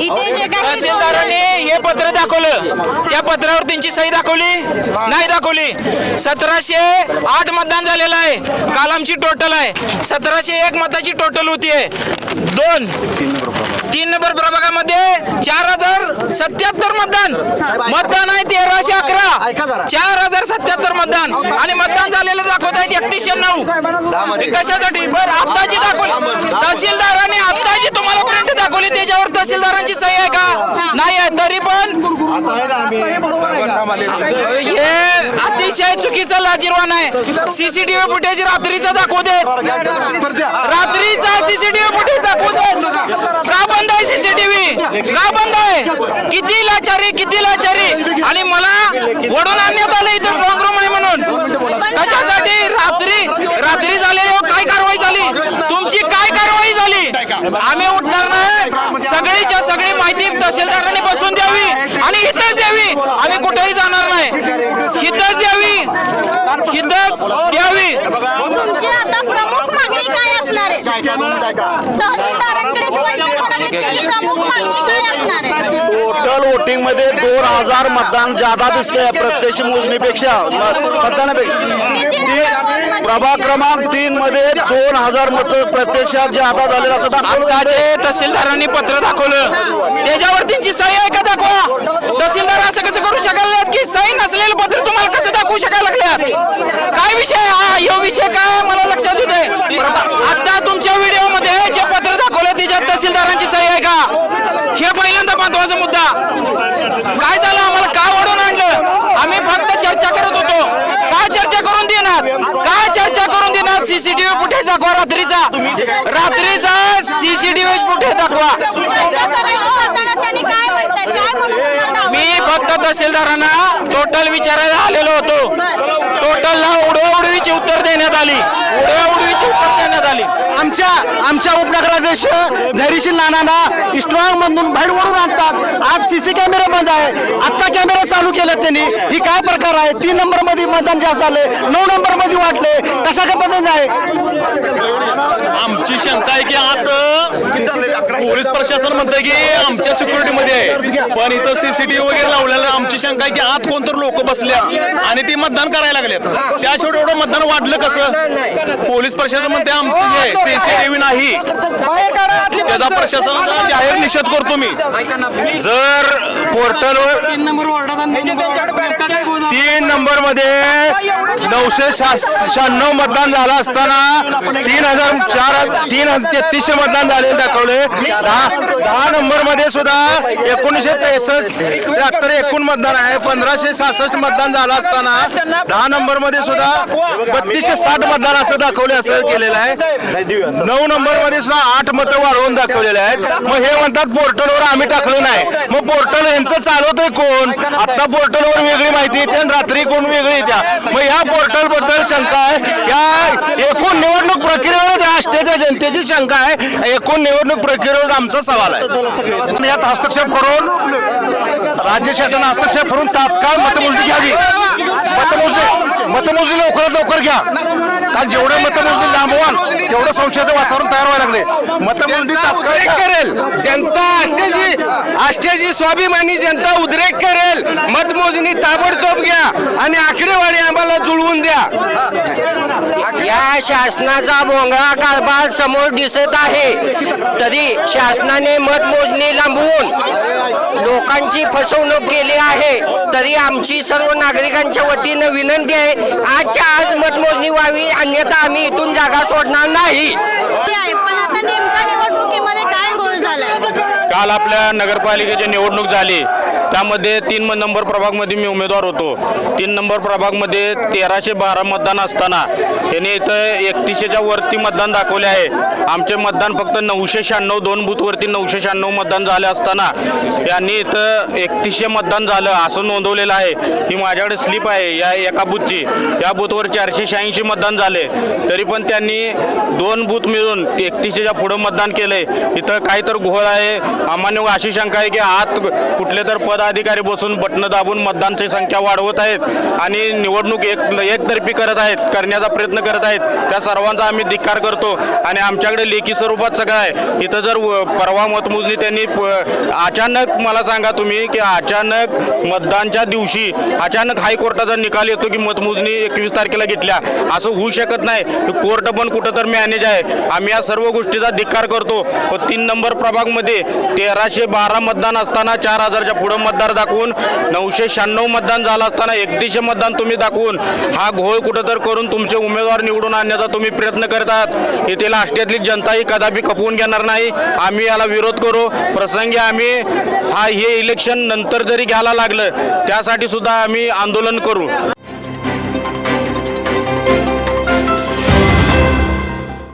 इथे जे काही तहसीलदारांनी हे पत्र दाखवलं. त्या पत्रावर त्यांची सही दाखवली? नाही दाखवली. सतराशे आठ मतदान झालेलं आहे. काल आमची टोटल आहे. सतराशे एक मताची टोटल होती आहे. दोन. तीन नंबर प्रभागामध्ये चार हजार सत्याहत्तर मतदान. मतदान आहे तेराशे अकरा. चार हजार एकतीसशे नऊ कशासाठी? बरं आत्ताची दाखवली. तहसीलदारांनी आत्ताची तुम्हाला प्रिंट दाखवली त्याच्यावर तहसीलदारांची सही आहे का? नाही आहे तरी पण हे अतिशय चुकीचं लाजीरवान आहे. सीसीटीव्ही फुटेज रात्रीचं दाखवू दे. रात्रीचा सीसीटीव्ही फुटेज दाखवू दे. का बंद आहे सीसीटीव्ही? का बंद आहे? किती लाचारी किती लाचारी? आणि मला वडून आणण्यात आलं इथं स्ट्रॉंग रूम आहे म्हणून कशासाठी रात्री रात्री झालेली काय कारवाई झाली तुमची काय कारवाई झाली आम्ही उठणार नाही सगळीच्या सगळी माहिती तहसीलदारांनी बसून द्यावी आणि इथंच द्यावी आम्ही कुठेही जाणार नाही इथंच द्यावी इथंच द्यावी तुमची आता प्रमुख मागणी काय असणार आहे. तहसीलदारांकडे किंवा इतर कोणाकडे तुमची प्रमुख मागणी काय असणार आहे? टोटल वोटिंगमध्ये दोन हजार मतदान जादा दिसते प्रत्यक्ष मोजणीपेक्षा. म- मतदानापेक्षा ते प्रभाग क्रमांक तीन मध्ये दोन हजार मत प्रत्यक्षात जादा झालेलं असं आता जे तहसीलदारांनी पत्र दाखवलं त्याच्यावर त्यांची सही आहे का दाखवा? तहसीलदार असं कसं करू शकाल की सही नसलेलं पत्र तुम्हाला कसं दाखवू शकायला लागल्यात काय विषय हा? ह्यो विषय काय आहे मला लक्षात येते आता तुमच्या व्हिडिओमध्ये जे पत्र दाखवलं त्याच्यात तहसीलदारांची सही आहे का हे पहिल्यांदा महत्त्वाचा मुद्दा काय झालं आम्हाला का ओढून आणलं आम्ही फक्त चर्चा करत होतो का चर्चा करून देणार का चर्चा करून देणार सीसीटीव्ही फुटेज दाखवा रात्रीचा. रात्रीचा सीसीटीव्ही फुटेज दाखवा. मी फक्त तहसीलदारांना टोटल विचारायला आमच्या आमच्या उपनगराध्यक्ष धैर्यशील नानांना स्ट्रॉंग मधून बाहेर आणतात. आज सीसी कॅमेरा बंद आहे. आत्ता कॅमेरा चालू केला त्यांनी. ही काय प्रकार आहे? तीन नंबरमध्ये मतदान जास्त झाले नऊ नंबरमध्ये वाटले कशा काय पद्धत आहे आमची शंका आहे की आता पोलीस प्रशासन म्हणतंय की आमच्या सिक्युरिटी मध्ये आहे. पण इथं सीसीटीव्ही वगैरे लावलेलं. आमची शंका आहे की आत कोणतर लोक बसल्या आणि ती मतदान करायला लागलेत. त्याशिवाय एवढं मतदान वाढलं कसं? पोलीस प्रशासन म्हणते आमची सीसीटीव्ही नाही. त्याचा प्रशासनाचा जाहीर निषेध करतो मी. जर पोर्टलवर तीन नंबरमध्ये नऊशे शहाण्णव मतदान झालं असताना तीन हजार चार तीन तेहतीसशे मतदान झालेले दाखवले. दहा दहा नंबरमध्ये सुद्धा एकोणीसशे त्रेसष्ट त्र्याहत्तर एकूण मतदान आहे. पंधराशे सहासष्ट मतदान झालं असताना दहा नंबरमध्ये सुद्धा बत्तीसशे साठ मतदान असं दाखवले असं केलेलं आहे. नऊ नंबरमध्ये सुद्धा आठ मतं वाढवून दाखवलेले आहेत. मग हे म्हणतात पोर्टलवर आम्ही टाकलो नाही. मग पोर्टल यांचं चालवतंय कोण? आता पोर्टलवर वेगळी माहिती येते आणि रात्री कोण वेगळी येत्या मग या पोर्टलबद्दल शंका आहे. या एकूण निवडणूक प्रक्रियेवर राष्ट्रीय जनतेची शंका आहे. एकूण निवडणूक प्रक्रियेवर आमचा सवाल आहे. यात हस्तक्षेप करून राज्य शासन हस्तक्षेप करून तात्काळ मतमोजणी घ्यावी. मतमोजणी मतमोजणी लवकरात लवकर घ्या. कारण जेवढे मतमोजणी लांबवाल तेवढं संशयाचं वातावरण तयार व्हायला लागले. मतमोजणी तात्काळ करेल. जनता आष्ट्याची आष्ट्याची स्वाभिमानी जनता उद्रेक करेल. मतमोजणी ताबडतोब घ्या आणि आकडेवारी आम्हाला जुळवून द्या. या शासनाचा भोंगळा कारभार समोर दिसत आहे. तरी शासनाने मतमोजणी लांबवून लोकांची फसवणूक केली आहे. तरी आमची सर्व नागरिकांच्या वतीनं विनंती आहे आजच्या आज मतमोजणी व्हावी अन्यथा आम्ही इथून जागा सोडणार नाही. ते आहे पण आता नेमका निवडणुकीमध्ये काय गोळ झालाय? काल आपल्या नगरपालिकेची निवडणूक झाली. त्यामध्ये तीन नंबर प्रभागमध्ये मी उमेदवार होतो. तीन नंबर प्रभागमध्ये तेराशे बारा मतदान असताना यांनी इथं एकतीसशेच्या वरती मतदान दाखवले आहे. आमचे मतदान फक्त नऊशे शहाण्णव दोन बूथवरती नऊशे शहाण्णव मतदान झाले असताना यांनी इथं एकतीसशे मतदान झालं असं नोंदवलेलं आहे. ही माझ्याकडे स्लिप आहे या एका बूथची या बूथवर चारशे शहाऐंशी मतदान झाले. तरी पण त्यांनी दोन बूथ मिळून एकतीसशेच्या पुढं मतदान केले इथं काही तर घोळ आहे. आम्हाला अशी शंका आहे की आत कुठले तर पदाधिकारी बसून बटणं दाबून मतदानची संख्या वाढवत आहेत आणि निवडणूक एक एकतर्फी करत आहेत करण्याचा प्रयत्न प्रयत्न करत आहेत. त्या सर्वांचा आम्ही धिक्कार करतो. आणि आमच्याकडे लेखी स्वरूपात सगळं आहे. इथं जर परवा मतमोजणी त्यांनी अचानक मला सांगा तुम्ही की अचानक मतदानच्या दिवशी अचानक हायकोर्टाचा निकाल येतो की मतमोजणी एकवीस तारखेला घेतल्या असं होऊ शकत नाही. कोर्ट पण कुठं तर मॅनेज आहे. आम्ही या सर्व गोष्टीचा धिक्कार करतो. व तीन नंबर प्रभागमध्ये तेराशे बारा मतदान असताना चार हजारच्या पुढं मतदार दाखवून नऊशे शहाण्णव मतदान झालं असताना एकतीसशे मतदान तुम्ही दाखवून हा घोळ कुठं तर करून तुमचे उमेदवार निवडून आणण्याचा तुम्ही प्रयत्न करतात. येथील आष्ट्यातली जनताही कदापि खपवून घेणार नाही. आम्ही याला विरोध करू. प्रसंगी आम्ही हा हे इलेक्शन नंतर जरी घ्यायला लागलं त्यासाठी सुद्धा आम्ही आंदोलन करू.